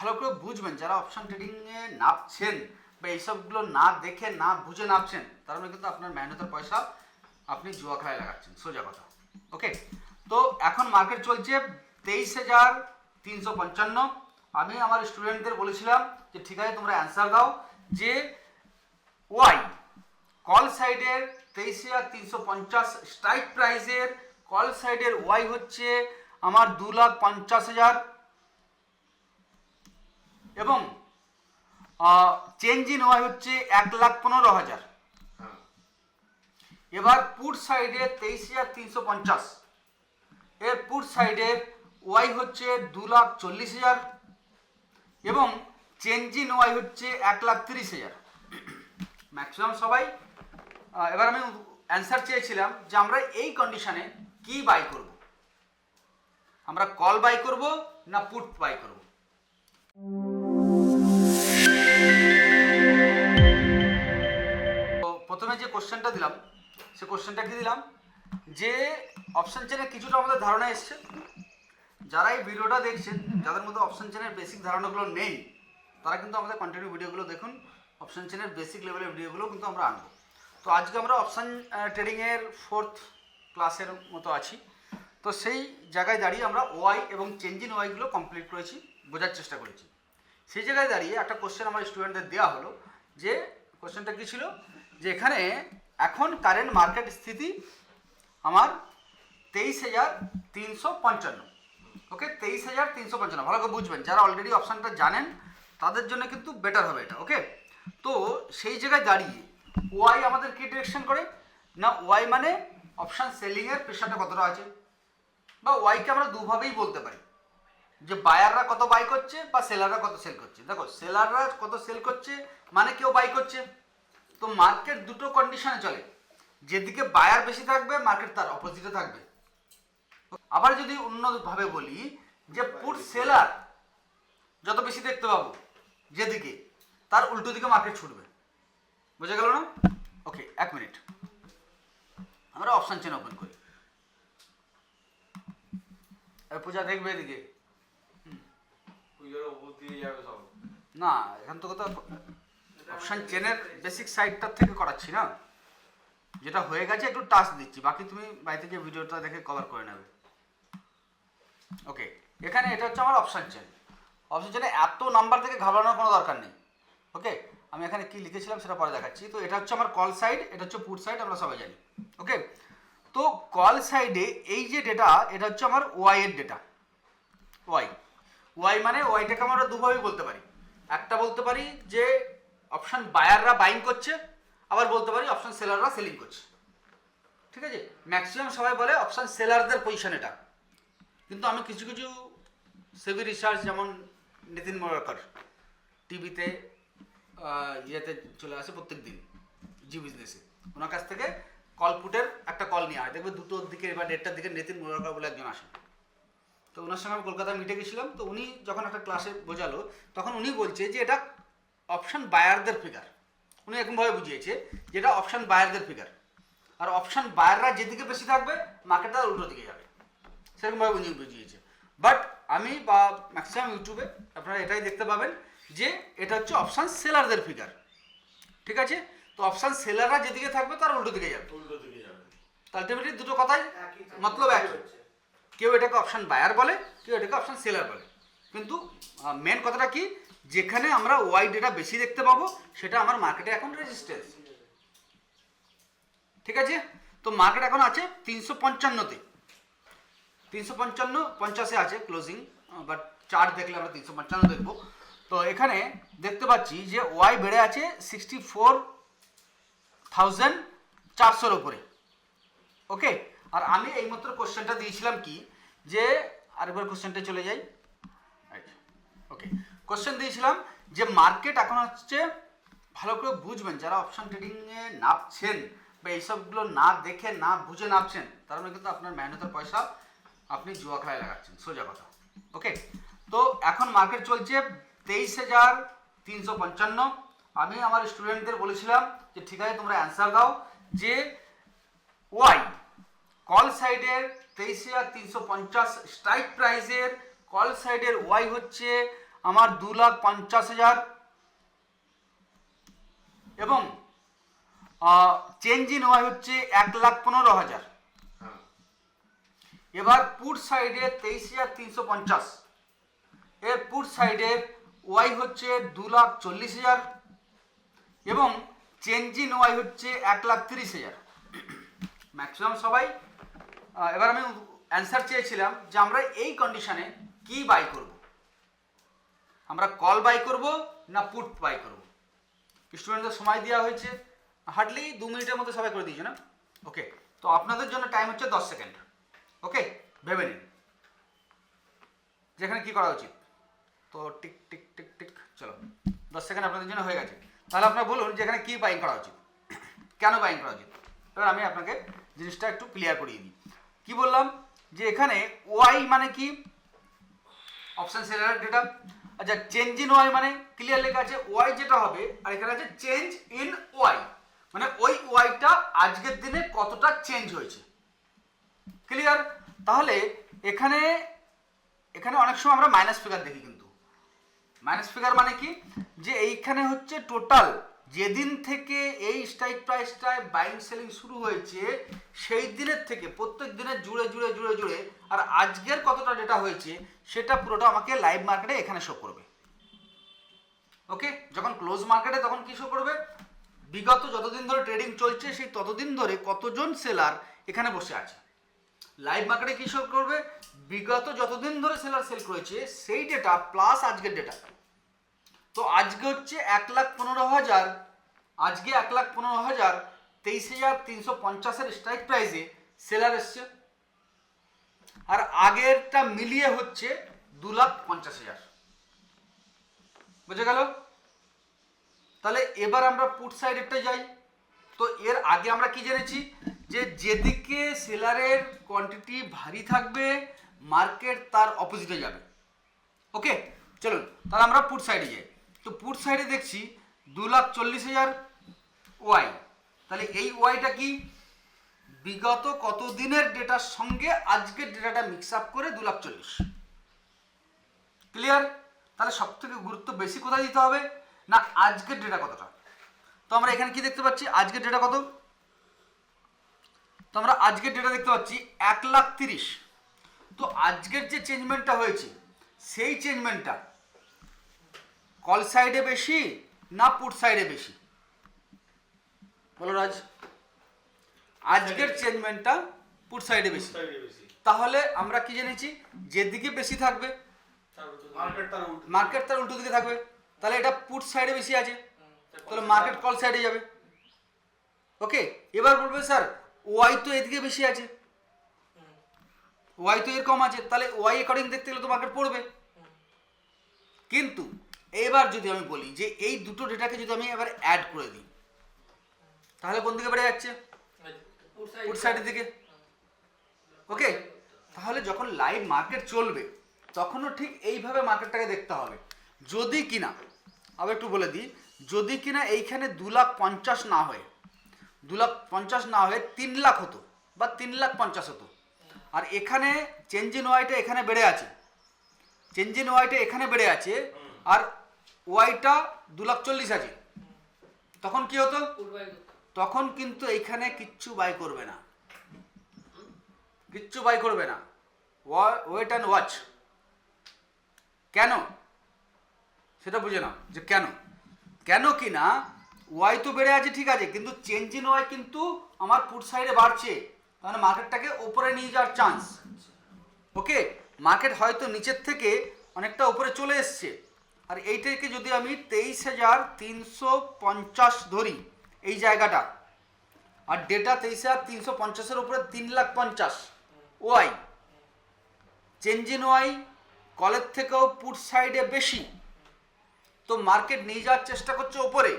ভালো করে বুঝবেন, যারা অপশন ট্রেডিংয়ে নাপছেন বা এইসবগুলো না দেখে, না বুঝে নাপছেন তার মানে কিন্তু আপনার মেহনতের পয়সা আপনি জুয়া খেলায় লাগাচ্ছেন, সোজা কথা। ওকে তো এখন মার্কেট চলছে তেইশ হাজার তিনশো পঞ্চান্ন। আমি আমার স্টুডেন্টদের বলেছিলাম যে, ঠিক আছে, তোমরা অ্যান্সার দাও যে ওয়াই কল সাইডের তেইশ হাজার তিনশো পঞ্চাশ স্ট্রাইক প্রাইসের কল সাইডের ওয়াই হচ্ছে আমার দু লাখ পঞ্চাশ হাজার। এবং চেঞ্জ ইন ওয়াই হচ্ছে এক লাখ পনেরো হাজার। এবার পুট সাইডে তেইশ হাজার তিনশো পঞ্চাশ। এর পুট সাইডে ওয়াই হচ্ছে দু লাখ চল্লিশ হাজার এবং চেঞ্জ ইন ওয়াই হচ্ছে এক লাখ তিরিশ হাজার। ম্যাক্সিমাম সবাই? এবার আমি অ্যান্সার চেয়েছিলাম যে আমরা এই কন্ডিশনে কি বাই করব? আমরা কল বাই করব না পুট বাই করব? প্রথমে যে কোশ্চেনটা দিলাম, সে কোশ্চেনটা কি দিলাম? যে অপশন চেনে কিছুটা আমাদের ধারণা এসছে। যারা এই ভিডিওটা দেখছেন, যাদের মধ্যে অপশন চেনের বেসিক ধারণাগুলো নেই, তারা কিন্তু আমাদের কন্টিনিউ ভিডিওগুলো দেখুন। অপশন চেনের বেসিক লেভেলের ভিডিওগুলো কিন্তু আমরা আনব। তো আজকে আমরা অপশন ট্রেডিংয়ের ফোর্থ ক্লাসের মতো আছি। তো সেই জায়গায় দাঁড়িয়ে আমরা ওয়াই এবং চেঞ্জিং ওয়াইগুলো কমপ্লিট করেছি, বোঝার চেষ্টা করেছি। সেই জায়গায় দাঁড়িয়ে একটা কোশ্চেন আমার স্টুডেন্টদের দেওয়া হলো যে কোশ্চেনটা কী ছিল? যে এখানে এখন কারেন্ট মার্কেট স্থিতি আমার তেইশ হাজার তিনশো পঞ্চান্ন। ওকে তেইশ হাজার তিনশো পঞ্চান্ন। ভালো করে বুঝবেন, যারা অলরেডি অপশানটা জানেন, তাদের জন্য কিন্তু বেটার হবে এটা ওকে তো সেই জায়গায় দাঁড়িয়ে ওয়াই আমাদের কি ডিরেকশন করে? না ওয়াই মানে অপশান সেলিংয়ের প্রেশারটা কতটা আছে? বা ওয়াইকে আমরা দুভাবেই বলতে পারি। যে বায়াররা কত বাই করছে বা সেলাররা কত সেল করছে। দেখো সেলাররা কত সেল করছে মানে কেউ বাই করছে। তো মার্কেট দুটো কন্ডিশনে চলে। যেদিকে বায়ার বেশি থাকবে মার্কেট তার অপোজিটে থাকবে। আবার যদি অন্যভাবে বলি যে পুট সেলার যত বেশি দেখতে পাবো যেদিকে তার উল্টো দিকে মার্কেট ছুটবে। বুঝে গেল না? ওকে এক মিনিট আমরা অপশন চেন ওপেন করি। পূজা দেখবে এদিকে? না এখান থেকে তো অপশন চেনের বেসিক সাইডটার থেকে করাচ্ছি না। যেটা হয়ে গেছে, একটু টাচ দিচ্ছি। বাকি তুমি বাড়ি থেকে ভিডিওটা দেখে কভার করে নেবে। ওকে এখানে এটা হচ্ছে আমার অপশন চেন অপশন চেনে এত নাম্বার থেকে ঘাবড়ানোর কোনো দরকার নেই। ওকে আমি এখানে কি লিখেছিলাম সেটা পরে দেখাচ্ছি। তো এটা হচ্ছে আমার কল সাইড এটা হচ্ছে পুট সাইড আমরা সবাই জানি। ওকে তো কল সাইডে এই যে ডেটা এটা হচ্ছে আমার ওয়াই এর ডেটা ওয়াই ওয়াই মানে ওয়াইটাকে আমরা দুভাবেই বলতে পারি। একটা বলতে পারি যে অপশন বায়াররা বাইং করছে, আবার বলতে পারি অপশন সেলাররা সেলিং করছে। ঠিক আছে? ম্যাক্সিমাম সবাই বলে অপশন সেলারদের পজিশন এটা। কিন্তু আমি কিছু কিছু সেভি রিসার্চ যেমন নিতিন মোরাকর টিভিতে ইয়েতে চলে আসে প্রত্যেক দিন জি বিজনেসে ওনার কাছ থেকে কল পুটের একটা কল নেওয়া হয় দেখবে দুটোর দিকে বা দেড়টার দিকে নিতিন মোরাকর বলে একজন আসেন তো ওনার সঙ্গে আমি কলকাতায় মিটে গেছিলাম। তো উনি যখন একটা ক্লাসে বোঝালো, তখন উনি বলছে যে এটা অপশন বায়ারদের ফিগার উনি এরকমভাবে বুঝিয়েছে যে এটা অপশন বায়ারদের ফিগার আর অপশন বায়াররা যেদিকে বেশি থাকবে মার্কেটটা উল্টো দিকে যাবে। সেরকমভাবে উনি বুঝিয়েছে। বাট আমি বা ম্যাক্সিমাম ইউটিউবে আপনারা এটাই দেখতে পাবেন যে এটা হচ্ছে অপশান সেলারদের ফিগার ঠিক আছে? তো অপশান সেলাররা যেদিকে থাকবে তার উল্টো দিকে যাবে। উল্টো দিকে যাবে। আলটিমেটলি দুটো কথাই মতলব একই কেউ এটাকে অপশান বায়ার বলে কেউ এটাকে অপশান সেলার বলে। কিন্তু মেন কথাটা কি? যেখানে আমরা ওয়াই ডেটা বেশি দেখতে পাবো, সেটা আমার মার্কেটে এখন রেজিস্ট্যান্স ঠিক আছে? তো মার্কেট এখন আছে তিনশো পঞ্চান্নতে। তিনশো পঞ্চান্ন, পঞ্চাশে আছে ক্লোজিং বাট চার্ট দেখলে আমরা তিনশো পঞ্চান্ন দেখব। তো এখানে দেখতে পাচ্ছি যে ওয়াই বেড়ে আছে সিক্সটি ফোর থাউজেন্ড চারশোর ওপরে ওকে আর আমি এইমাত্র কোশ্চেনটা দিয়েছিলাম কি? যে আরেকবার কোশ্চেনটা চলে যাই। কোশ্চেন দিয়েছিলাম যে মার্কেট এখন হচ্ছে ভালো করে বুঝবেন, যারা অপশন ট্রেডিংয়ে নামছেন বা এইসবগুলো না দেখে, না বুঝে নামছেন, তার মানে কিন্তু আপনার মেহনতের পয়সা আপনি জুয়া খেলায় লাগাচ্ছেন, সোজা কথা। ওকে তো এখন মার্কেট চলছে তেইশ হাজার তিনশো পঞ্চান্ন। আমি আমার স্টুডেন্টদের বলেছিলাম যে, ঠিক আছে, তোমরা অ্যান্সার দাও যে ওয়াই কল সাইডের তেইশ হাজার তিনশো পঞ্চাশ স্ট্রাইক প্রাইসের কল সাইডের ওয়াই হচ্ছে আমার দু লাখ পঞ্চাশ হাজার। এবং চেঞ্জ ইন ওয়াই হচ্ছে এক লাখ পনেরো হাজার। এবার পুট সাইডে তেইশ হাজার তিনশো পঞ্চাশ। এর পুট সাইডে ওয়াই হচ্ছে দু লাখ চল্লিশ হাজার। এবং চেঞ্জ ইন ওয়াই হচ্ছে এক লাখ তিরিশ হাজার। ম্যাক্সিমাম সবাই। এবার আমি অ্যান্সার চেয়েছিলাম যে আমরা এই কন্ডিশনে কি বাই করব। আমরা কল বাই করব না পুট বাই করব? স্টুডেন্টদের সময় দেওয়া হয়েছে? হার্ডলি দু মিনিটের মধ্যে সবাই করে দিয়েছে না? ওকে তো আপনাদের জন্য টাইম হচ্ছে দশ সেকেন্ড। ওকে ভেবে নিন। যেখানে কি করা উচিত? তো টিক টিক টিক টিক, চলো। দশ সেকেন্ড আপনাদের জন্য হয়ে গেছে। তাহলে আপনারা বলুন যে এখানে কি বাইং করা উচিত? কেন বাইং করা উচিত? এবার আমি আপনাকে জিনিসটা একটু ক্লিয়ার করিয়ে দিই। কি বললাম? যে এখানে ওয়াই মানে কি? অপশান সেলার ডেটা আচ্ছা চেঞ্জ ইন ওয়াই মানে ক্লিয়ার লেখা আছে ওয়াই যেটা হবে, আর এখানে আছে চেঞ্জ ইন ওয়াই মানে ওই ওয়াইটা আজকের দিনে কতটা চেঞ্জ হয়েছে। ক্লিয়ার তাহলে এখানে এখানে অনেক সময় আমরা মাইনাস ফিগার দেখি কিন্তু। মাইনাস ফিগার মানে কি? যে এইখানে হচ্ছে টোটাল যেদিন থেকে এই স্ট্রাইক প্রাইসটায় বাইং সেলিং শুরু হয়েছে, সেই দিনের থেকে, প্রত্যেক দিনের জুড়ে জুড়ে জুড়ে জুড়ে, আর আজকের কতটা ডেটা হয়েছে, সেটা পুরোটা আমাকে লাইভ মার্কেটে এখানে শো করবে। ওকে যখন ক্লোজ মার্কেটে তখন কি শো করবে? বিগত যতদিন ধরে ট্রেডিং চলছে, সেই ততদিন ধরে কতজন সেলার এখানে বসে আছে? লাইভ মার্কেটে কি শো করবে? বিগত যতদিন ধরে সেলার সেল করেছে, সেই ডেটা প্লাস আজকের ডেটা তো আজকে হচ্ছে এক লাখ পনেরো হাজার, আজকে এক লাখ পনেরো হাজার তেইশ হাজার তিনশো পঞ্চাশের স্ট্রাইক প্রাইসে সেলার এসছে। আর আগেরটা মিলিয়ে হচ্ছে দু লাখ পঞ্চাশ হাজার। বুঝে গেল? তাহলে এবার আমরা পুট সাইডেরটা যাই। তো এর আগে আমরা কি জেনেছি? যে যেদিকে সেলারের কোয়ান্টিটি ভারী থাকবে মার্কেট তার অপোজিটে যাবে। ওকে চলুন, তাহলে আমরা পুট সাইডে যাই। তো পুট সাইডে দেখছি দু লাখ চল্লিশ হাজার ওয়াই তাহলে এই ওয়াইটা কি? বিগত কত দিনের ডেটার সঙ্গে আজকের ডেটাটা মিক্স আপ করে দু লাখ চল্লিশ? ক্লিয়ার তাহলে সব থেকে গুরুত্ব বেশি কোথায় দিতে হবে? না, আজকের ডেটা কতটা? তো আমরা এখানে কি দেখতে পাচ্ছি? আজকের ডেটা কত? তো আমরা আজকের ডেটা দেখতে পাচ্ছি এক লাখ তিরিশ। তো আজকের যে চেঞ্জমেন্টটা হয়েছে, সেই চেঞ্জমেন্টটা কল সাইডে বেশি না পুট সাইডে বেশি? বলো রাজ। আজকের চেঞ্জমেন্টটা পুট সাইডে বেশি। তাহলে আমরা কি জেনেছি? যেদিকে বেশি থাকবে মার্কেট তার উল্টো মার্কেট তার উল্টো দিকে থাকবে। তাহলে এটা পুট সাইডে বেশি আছে। তাহলে মার্কেট কল সাইডে যাবে। ওকে এবার বলবে স্যার ওয়াই তো এদিকে বেশি আছে। ওয়াই তো এর কম আছে। তাহলে ওয়াই অ্যাকর্ডিং দেখতে গেলে তো মার্কেট পড়বে। কিন্তু এবার যদি আমি বলি যে এই দুটো ডেটাকে যদি আমি এবার অ্যাড করে দিই, তাহলে কোন দিকে বেড়ে যাচ্ছে? উড সাইডের দিকে। ওকে তাহলে যখন লাইভ মার্কেট চলবে, তখনও ঠিক এইভাবে মার্কেটটাকে দেখতে হবে। যদি কিনা, আবার একটু বলে দিই, যদি কিনা এইখানে দু লাখ পঞ্চাশ না হয়ে, দু লাখ পঞ্চাশ না হয়ে তিন লাখ হতো বা তিন লাখ পঞ্চাশ হতো। আর এখানে চেঞ্জ ইন ওয়াইটা এখানে বেড়ে আছে। চেঞ্জ ইন ওয়াইটা এখানে বেড়ে আছে। আর ওয়াইটা দু লাখ চল্লিশ আছে তখন কি হতো? তখন কিন্তু এইখানে কিচ্ছু বাই করবে না। কিচ্ছু বাই করবে না। Wait and watch. কেন? সেটা বুঝে নাও যে কেন। কেন কি না ওয়াই তো বেড়ে আছে ঠিক আছে কিন্তু চেঞ্জ ইন ওয়াই কিন্তু আমার পুট সাইডে বাড়ছে। তাহলে মার্কেটটাকে ওপরে নিয়ে যাওয়ার চান্স ওকে মার্কেট হয়তো নিচের থেকে অনেকটা উপরে চলে এসছে। আর এইটাকে যদি আমি তেইশ হাজার তিনশো পঞ্চাশ ধরি, এই জায়গাটা, আর ডেটা তেইশ হাজার তিনশো পঞ্চাশের উপরে তিন লাখ পঞ্চাশ। ওয়াই চেঞ্জ ইন ওয়াই কলের থেকেও পুট সাইডে বেশি। তো মার্কেট নিয়ে যাওয়ার চেষ্টা করছে ওপরে,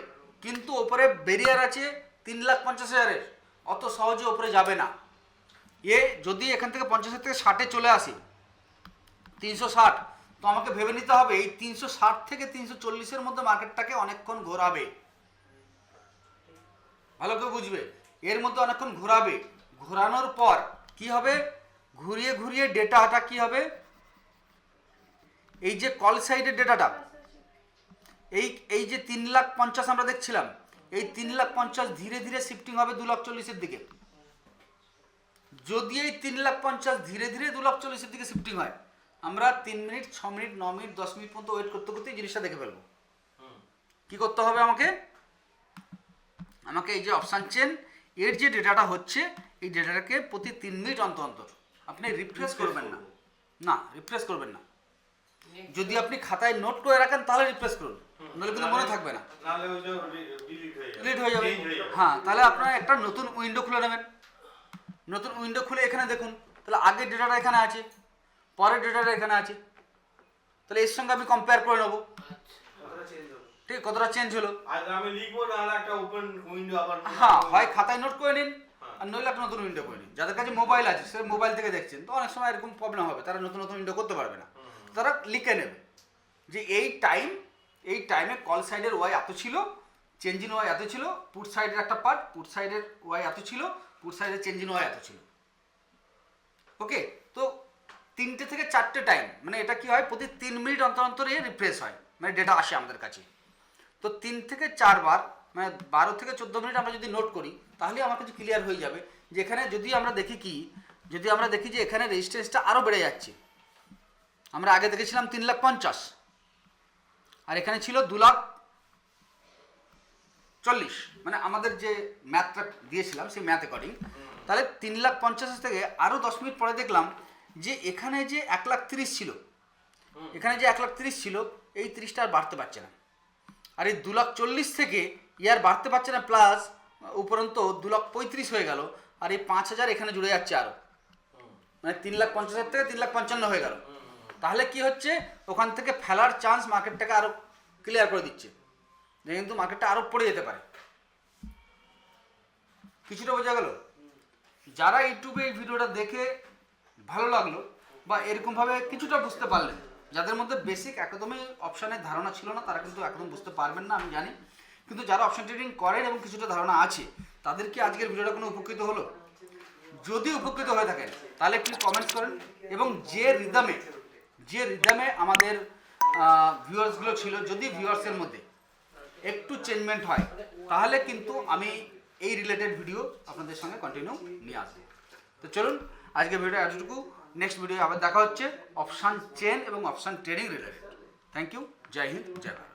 কিন্তু ওপরে বেরিয়ার আছে তিন লাখ পঞ্চাশ হাজারের। অত সহজে ওপরে যাবে না। এ যদি এখান থেকে পঞ্চাশ থেকে ষাটে চলে আসে, তিনশো ষাট তো আমাকে ভেবে নিতে হবে, এই তিনশো ষাট থেকে তিনশো চল্লিশের মধ্যে মার্কেটটাকে অনেকক্ষণ ঘোরাবে। ভালো করে বুঝবে? এর মধ্যে অনেকক্ষণ ঘোরাবে। ঘোরানোর পর কি হবে? ঘুরিয়ে ঘুরিয়ে ডেটাটা কি হবে? এই যে কল সাইডের ডেটাটা, এই এই যে তিন লাখ পঞ্চাশ আমরা দেখছিলাম, এই তিন লাখ পঞ্চাশ ধীরে ধীরে শিফটিং হবে দু লাখ চল্লিশের দিকে। যদি এই তিন লাখ পঞ্চাশ ধীরে ধীরে দু লাখ চল্লিশের দিকে শিফটিং হয় আমরা তিন মিনিট ছ মিনিট ন মিনিট দশ মিনিট পর্যন্ত ওয়েট করতে করতে জিনিসটা দেখে ফেলব। কি করতে হবে আমাকে? আমাকে এই যে অপশান চেন এর যে ডেটাটা হচ্ছে এই ডেটাটাকে প্রতি তিন মিনিট অন্তর অন্তর। আপনি রিফ্রেশ করবেন না। না রিফ্রেশ করবেন না। যদি আপনি খাতায় নোট করে রাখেন তাহলে রিফ্রেশ করুন। নাহলে কিন্তু মনে থাকবে না। হয়ে হয়ে Change হয়ে যাবে। হ্যাঁ তাহলে আপনারা একটা নতুন উইন্ডো খুলে নেবেন। নতুন উইন্ডো খুলে এখানে দেখুন। তাহলে আগের ডেটাটা এখানে আছে। পরের ডেটাটা এখানে আছে। তাহলে এর সঙ্গে আমি কম্পেয়ার করে নেব। ঠিক কতটা চেঞ্জ হলো? আমি লিখব নাহলে একটা ওপেন উইন্ডো আবার হ্যাঁ হয় খাতায় নোট করে নিন হ্যাঁ। আর নইলে একটা নতুন উইন্ডো করে নিন। যাদের কাছে মোবাইল আছে সে মোবাইল থেকে দেখছেন তো অনেক সময় এরকম প্রবলেম হবে তারা নতুন নতুন উইন্ডো করতে পারবে না। তারা লিখে নেবে যে এই টাইম এই টাইমে কল সাইডের ওয়াই এত ছিল চেঞ্জিন ওয়াই এত ছিল পুট সাইডের একটা পার্ট পুট সাইডের ওয়াই এত ছিল পুট সাইডের চেঞ্জিন ওয়াই এত ছিল। ওকে তো তিনটে থেকে চারটে টাইম মানে এটা কি হয়? প্রতি তিন মিনিট অন্তর অন্তর এ রিফ্রেশ হয়। মানে ডেটা আসে আমাদের কাছে। তো তিন থেকে চারবার মানে বারো থেকে চোদ্দ মিনিট আমরা যদি নোট করি, তাহলে আমার কাছে ক্লিয়ার হয়ে যাবে যে এখানে যদি আমরা দেখি কি, যদি আমরা দেখি যে এখানে রেজিস্ট্যান্সটা আরও বেড়ে যাচ্ছে। আমরা আগে দেখেছিলাম তিন লাখ পঞ্চাশ, আর এখানে ছিল দু লাখ চল্লিশ। মানে আমাদের যে ম্যাথটা দিয়েছিলাম, সেই ম্যাথ অ্যাকর্ডিং তাহলে তিন লাখ পঞ্চাশ থেকে আরও দশ মিনিট পরে দেখলাম যে এখানে যে এক লাখ তিরিশ ছিল এখানে যে এক লাখ তিরিশ ছিল এই তিরিশটা আর বাড়তে পারছে না। আর এই দু লাখ চল্লিশ থেকে ইয়ার বাড়তে পারছে না প্লাস উপরন্ত দু লাখ পঁয়ত্রিশ হয়ে গেল আর এই পাঁচ হাজার এখানে জুড়ে যাচ্ছে আরও মানে তিন লাখ পঞ্চাশ হাজার থেকে তিন লাখ পঞ্চান্ন হয়ে গেল। তাহলে কি হচ্ছে? ওখান থেকে ফেলার চান্স মার্কেটটাকে আরও ক্লিয়ার করে দিচ্ছে। যে কিন্তু মার্কেটটা আরও পড়ে যেতে পারে। কিছুটা বোঝা গেল? যারা ইউটিউবে এই ভিডিওটা দেখে ভালো লাগল বা এরকমভাবে কিছুটা বুঝতে পারলেন। যাদের মধ্যে বেসিক একদমই অপশানের ধারণা ছিল না, তারা কিন্তু একদম বুঝতে পারবেন না, আমি জানি। কিন্তু যারা অপশন ট্রেডিং করেন এবং কিছুটা ধারণা আছে, তাদের কি আজকের ভিডিওটা কোনো উপকৃত হলো? যদি উপকৃত হয়ে থাকেন, তাহলে একটু কমেন্টস করেন এবং যে রিদমে যে রিদমে আমাদের ভিউয়ার্সগুলো ছিল, যদি ভিউয়ার্সের মধ্যে একটু চেঞ্জমেন্ট হয়, তাহলে কিন্তু আমি এই রিলেটেড ভিডিও আপনাদের সঙ্গে কন্টিনিউ নিয়ে আসব। তো চলুন আজকে ভিডিও এতটুকু। নেক্সট ভিডিও আবার দেখা হচ্ছে অপশান চেন এবং option trading related thank you Jai Hind Jai Bharat